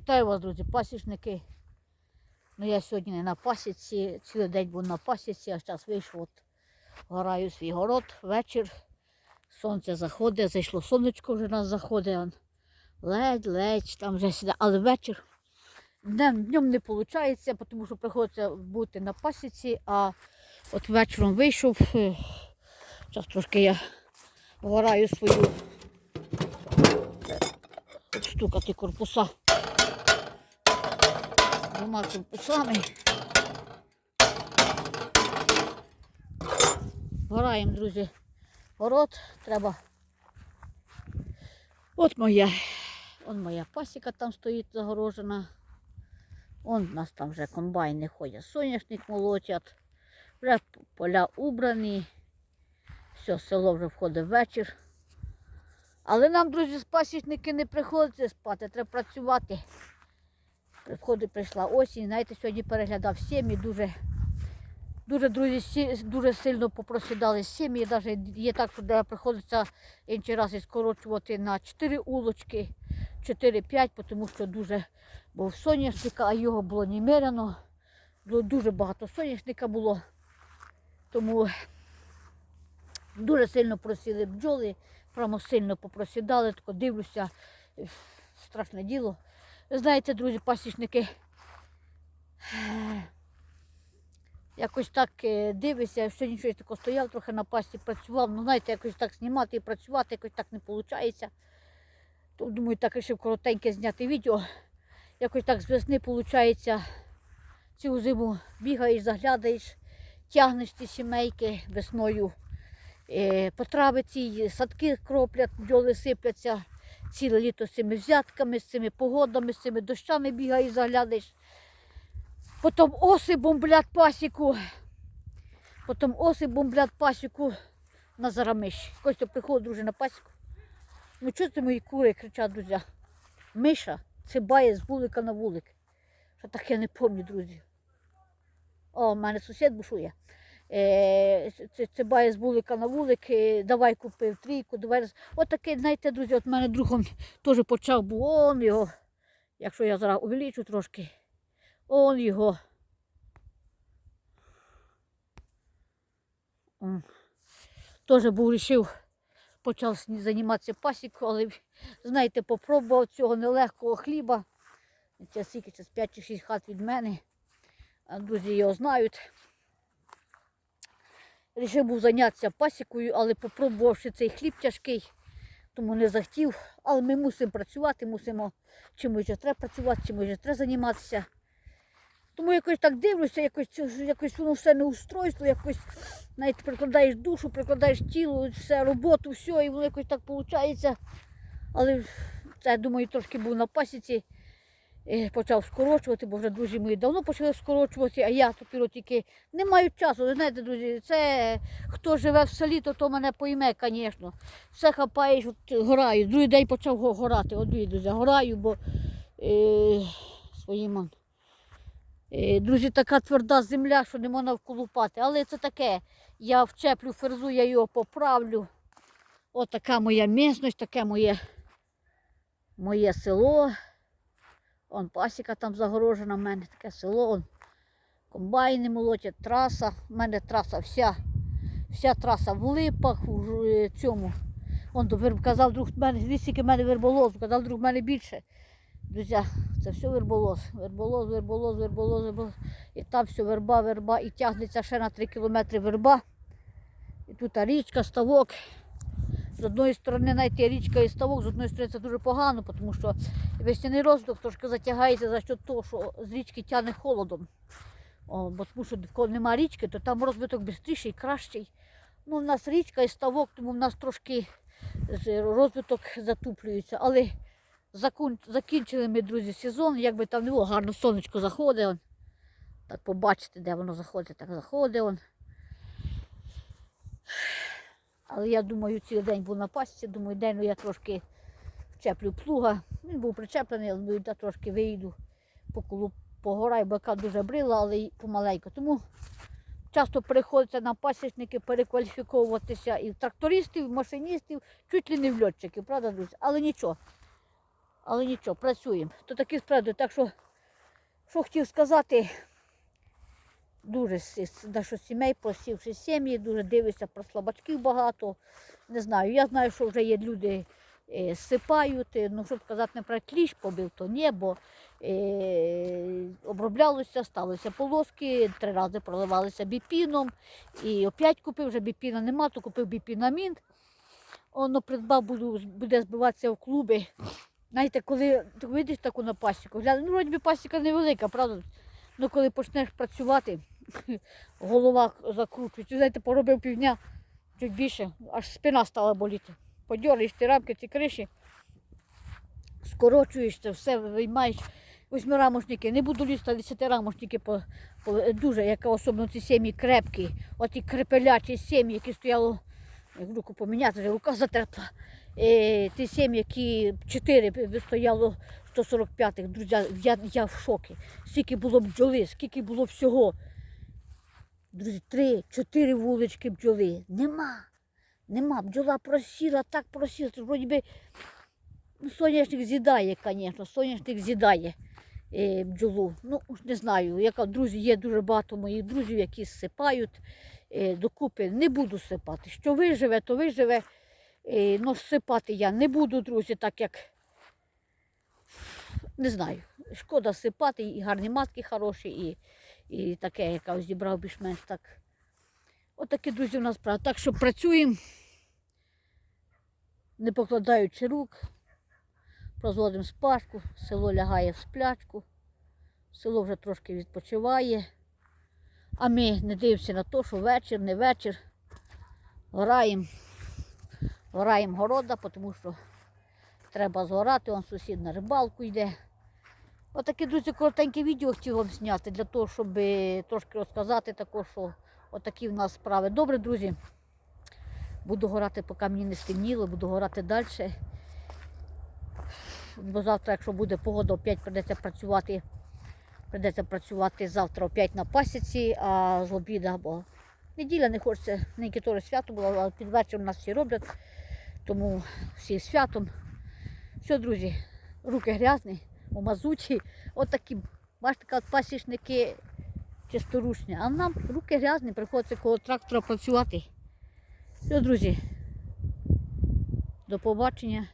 Вітаю вас, друзі, пасічники. Ну, я сьогодні не на пасіці, цілий день був на пасіці, а зараз вийшов, от, гораю свій город, вечір. Сонце заходить, зайшло сонечко вже нас заходить. Ледь-ледь, там вже сюди, але вечір. Днем, днем не виходить, тому що приходиться бути на пасіці, а от вечором вийшов. Зараз трошки я гораю свою стукати корпуса двома корпусами. Гораємо, друзі, город треба. От моя, он моя пасіка там стоїть загорожена. Он у нас там вже комбайни ходять, соняшник молотять, вже поля убрані. Все, село вже входить вечір. Але нам, друзі, з пасічники не приходиться спати, треба працювати. Приходить, прийшла осінь. Знаєте, сьогодні переглядав сім'ї, дуже, дуже, друзі, дуже сильно попросідали сім'ї. Навіть є так, що де приходиться інший раз скорочувати на 4 улочки, 4-5, тому що дуже був соняшника, а його було немерено. Було дуже багато соняшника було. Тому дуже сильно просили бджоли, прямо сильно попросідали, тако дивлюся, е, страшне діло. Знаєте, друзі, пасічники, якось так е, дивишся, сьогодні щось тако стояв, трохи на пасі працював. Ну, знаєте, якось так знімати і працювати, якось так не виходить. То думаю, так вирішив коротеньке зняти відео. Якось так з весни виходить, цю зиму бігаєш, заглядаєш, тягнеш ці сімейки весною. Е, по травиці, садки кроплять, бджоли сипляться ціле літо з цими взятками, з цими погодами, з цими дощами бігаєш, заглядаєш. Потім оси бомблять пасіку. Потім оси бомблять пасіку на зарамиш. Костя приходить, друже, на пасіку. Ну чого це мої кури кричать, друзі? Миша цибає з вулика на вулик. Що таке не пам'ятаю, друзі. О, в мене сусід бушує. Е, це, це бає з вулика на вулик, е, давай купив трійку, давай. От такий, знаєте, друзі, от мене другом теж почав, був он його, якщо я зараз увеличу трошки, он його. Теж був рішив, почав займатися пасікою, але знаєте, попробував цього нелегкого хліба. Це скільки, це 5 чи 6 хат від мене. Друзі його знають. Рішив був зайнятися пасікою, але попробувавши цей хліб тяжкий, тому не захотів. Але ми мусимо працювати, мусимо чимось же треба працювати, чимось же треба займатися. Тому якось так дивлюся, якось, якось воно все не устройство, якось навіть прикладаєш душу, прикладаєш тіло, все, роботу, все, і воно якось так виходить. Але це, я думаю, трошки був на пасіці, почав скорочувати, бо вже друзі мої давно почали скорочувати, а я тепер тільки не маю часу. Ви знаєте, друзі, це хто живе в селі, то, то мене пойме, звісно. Все хапаєш, от гораю. Другий день почав горати. От друзі, гораю, бо е, своїм. Е, друзі, така тверда земля, що не можна вколупати. Але це таке. Я вчеплю ферзу, я його поправлю. От така моя місність, таке моє, моє село. Он пасіка там загорожена в мене, таке село. Он комбайни молотять, траса. У мене траса вся, вся траса в липах, в е, цьому. Он казав, друг мене, вісіки в мене верболоз, казав, друг в мене більше. Друзі, це все верболоз. Верболоз, верболоз, верболоз, верболоз. І там все верба, верба, і тягнеться ще на 3 кілометри верба. І тут річка, ставок. З одної сторони знайти річка і ставок, з одної сторони це дуже погано, тому що весняний розвиток трошки затягається за що того, що з річки тягне холодом. О, бо тому що коли немає річки, то там розвиток швидший, кращий. Ну, у нас річка і ставок, тому в нас трошки з- розвиток затуплюється. Але закінчили ми, друзі, сезон, як би там не було, гарно сонечко заходить. Так побачите, де воно заходить, так заходить. Але я думаю, цілий день був на пасіці, думаю, день ну, я трошки вчеплю плуга. Він був причеплений, але я трошки вийду по колу погораю, бо яка дуже брила, але й помаленьку. Тому часто приходиться на пасічники перекваліфіковуватися і в трактористів, і в машиністів, чуть ли не в льотчиків, правда, друзі? Але нічого. Але нічого, працюємо. То такі справді. Так що, що хотів сказати, дуже да, що сімей, просівши сім'ї, дуже дивишся про слабачків багато. Не знаю. Я знаю, що вже є люди е, сипають, е, ну щоб казати, не про кліщ побив, то ні, бо е, оброблялося, сталися полоски, три рази проливалися біпіном. І опять купив, вже біпіна нема, то купив біпінамін. Воно придбав, буду, буде збиватися в клуби. Знаєте, коли ти видиш таку на пасіку, глянь, ну, вроді пасіка невелика, правда? Ну коли почнеш працювати, голова закручується. Знаєте, поробив півдня, чуть більше, аж спина стала боліти. Подьориш ті рамки, ці криші, скорочуєш це, все виймаєш. Восьмирамошники, не буду лізти, десятирамошники по, по, дуже, яка особливо ці сім'ї крепкі, оті крепелячі сім'ї, які стояло, як руку поміняти, рука затерпла. Е, ті сім'ї, які чотири стояло 145-х, друзі, я, я в шокі. Скільки було бджоли, скільки було всього. Друзі, три, чотири вулички бджоли. Нема. Нема. Бджола просіла, так просіла. що Вроді би, ну, соняшник з'їдає, звісно, соняшник з'їдає е, бджолу. Ну, не знаю. Яка, друзі, є дуже багато моїх друзів, які сипають е, докупи. Не буду сипати. Що виживе, то виживе. Е, ну, сипати я не буду, друзі, так як не знаю. Шкода сипати, і гарні матки хороші, і, і таке, яка ось зібрав більш-менш так. Отакі, друзі, у нас справа. Так що працюємо, не покладаючи рук, розводимо спашку, село лягає в сплячку, село вже трошки відпочиває. А ми не дивимося на те, що вечір, не вечір. Гораємо, гораємо города, тому що треба згорати, он сусід на рибалку йде. Отаке, друзі, коротеньке відео хотів вам зняти для того, щоб е, трошки розказати також, що отакі в нас справи. Добре, друзі. Буду горати, поки мені не стемніло, буду горати далі. Бо завтра, якщо буде погода, опять прийдеться працювати. Прийдеться працювати завтра опять на пасіці, а з обіда, бо неділя не хочеться, не теж свято було, але під вечір у нас всі роблять. Тому всі святом. Все, друзі, руки грязні, у мазуті. Отакі, бачите, от пасічники чисторучні. А нам руки грязні, приходиться коло трактора працювати. Все, друзі. До побачення.